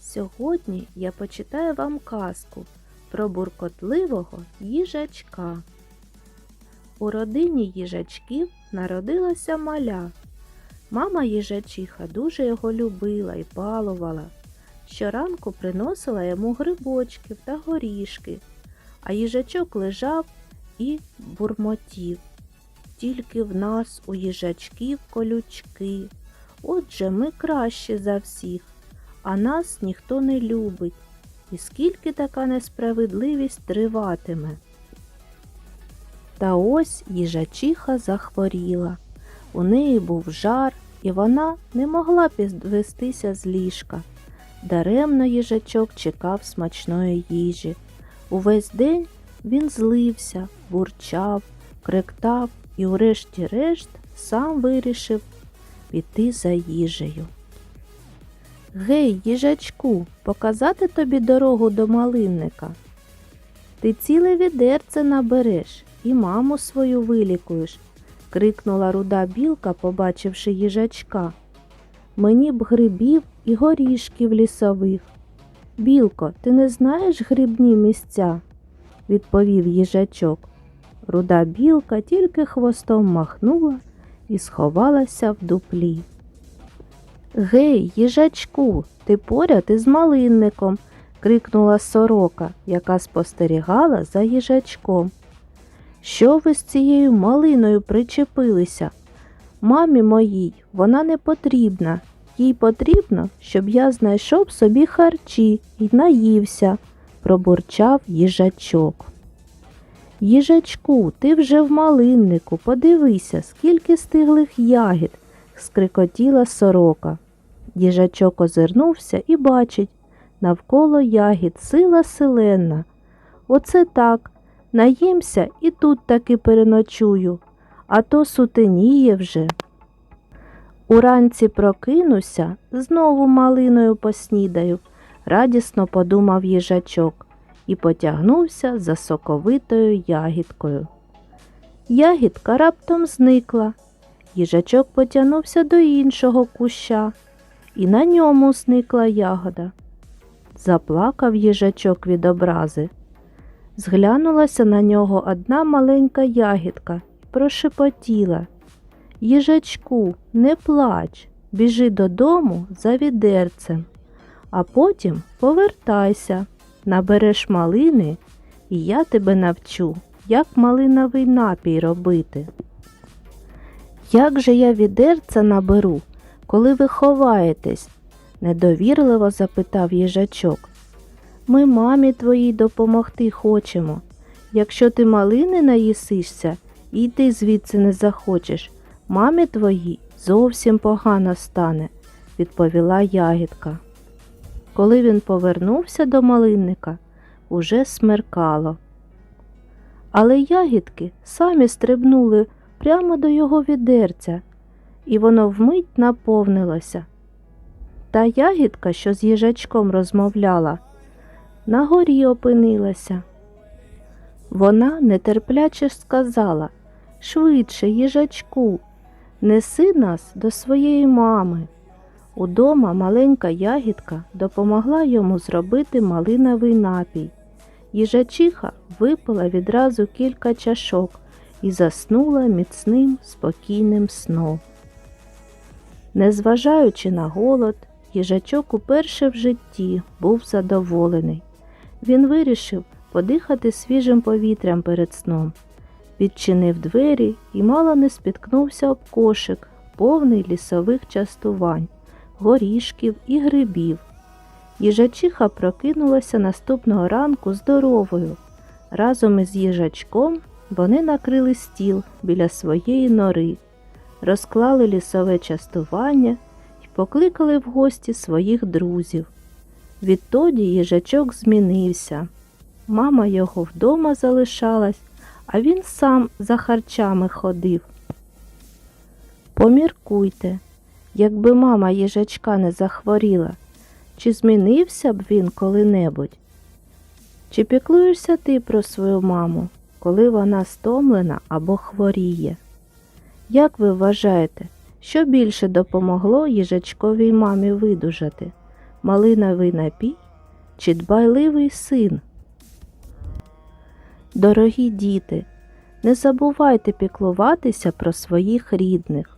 Сьогодні я почитаю вам казку про буркотливого їжачка. У родині їжачків народилася маля. Мама їжачиха дуже його любила і балувала. Щоранку приносила йому грибочків та горішки, а їжачок лежав і бурмотів. Тільки в нас у їжачків колючки. Отже, ми кращі за всіх, а нас ніхто не любить. І скільки така несправедливість триватиме? Та ось їжачиха захворіла. У неї був жар, і вона не могла підвестися з ліжка. Даремно їжачок чекав смачної їжі. Увесь день він злився, бурчав, кректав і, урешті-решт, сам вирішив піти за їжею. Гей, їжачку, показати тобі дорогу до малинника. Ти ціле відерце набереш і маму свою вилікуєш, крикнула руда білка, побачивши їжачка. Мені б грибів і горішків лісових. Білко, ти не знаєш грибні місця? відповів їжачок. Руда білка тільки хвостом махнула і сховалася в дуплі. Гей, їжачку, ти поряд із малинником, крикнула сорока, яка спостерігала за їжачком. Що ви з цією малиною причепилися? Мамі моїй вона не потрібна. Їй потрібно, щоб я знайшов собі харчі і наївся, пробурчав їжачок. Їжачку, ти вже в малиннику, подивися, скільки стиглих ягід, скрикотіла сорока. Їжачок озирнувся і бачить навколо ягід сила селена. Оце так, наїмся і тут таки переночую, а то сутеніє вже. Уранці прокинуся, знову малиною поснідаю, радісно подумав їжачок і потягнувся за соковитою ягідкою. Ягідка раптом зникла. Їжачок потягнувся до іншого куща, і на ньому зникла ягода. Заплакав їжачок від образи. Зглянулася на нього одна маленька ягідка прошепотіла. Їжачку, не плач, біжи додому за відерцем, а потім повертайся, набереш малини, і я тебе навчу, як малиновий напій робити. Як же я відерця наберу, коли ви ховаєтесь? недовірливо запитав їжачок. Ми мамі твоїй допомогти хочемо. Якщо ти малини наїсишся і йти звідси не захочеш, мамі твоїй зовсім погано стане, відповіла ягідка. Коли він повернувся до малинника, уже смеркало. Але ягідки самі стрибнули прямо до його відерця, і воно вмить наповнилося. Та ягідка, що з їжачком розмовляла, на горі опинилася. Вона нетерпляче сказала Швидше, їжачку, неси нас до своєї мами. Удома маленька ягідка допомогла йому зробити малиновий напій. Їжачиха випила відразу кілька чашок і заснула міцним спокійним сном. Незважаючи на голод, їжачок уперше в житті був задоволений. Він вирішив подихати свіжим повітрям перед сном, відчинив двері і мало не спіткнувся об кошик, повний лісових частувань, горішків і грибів. Їжачиха прокинулася наступного ранку здоровою. Разом із їжачком вони накрили стіл біля своєї нори, розклали лісове частування і покликали в гості своїх друзів. Відтоді їжачок змінився. Мама його вдома залишалась, а він сам за харчами ходив. Поміркуйте, якби мама їжачка не захворіла, чи змінився б він коли-небудь? Чи піклуєшся ти про свою маму, коли вона стомлена або хворіє? Як ви вважаєте, що більше допомогло їжачковій мамі видужати? Малиновий напій чи дбайливий син? Дорогі діти, не забувайте піклуватися про своїх рідних.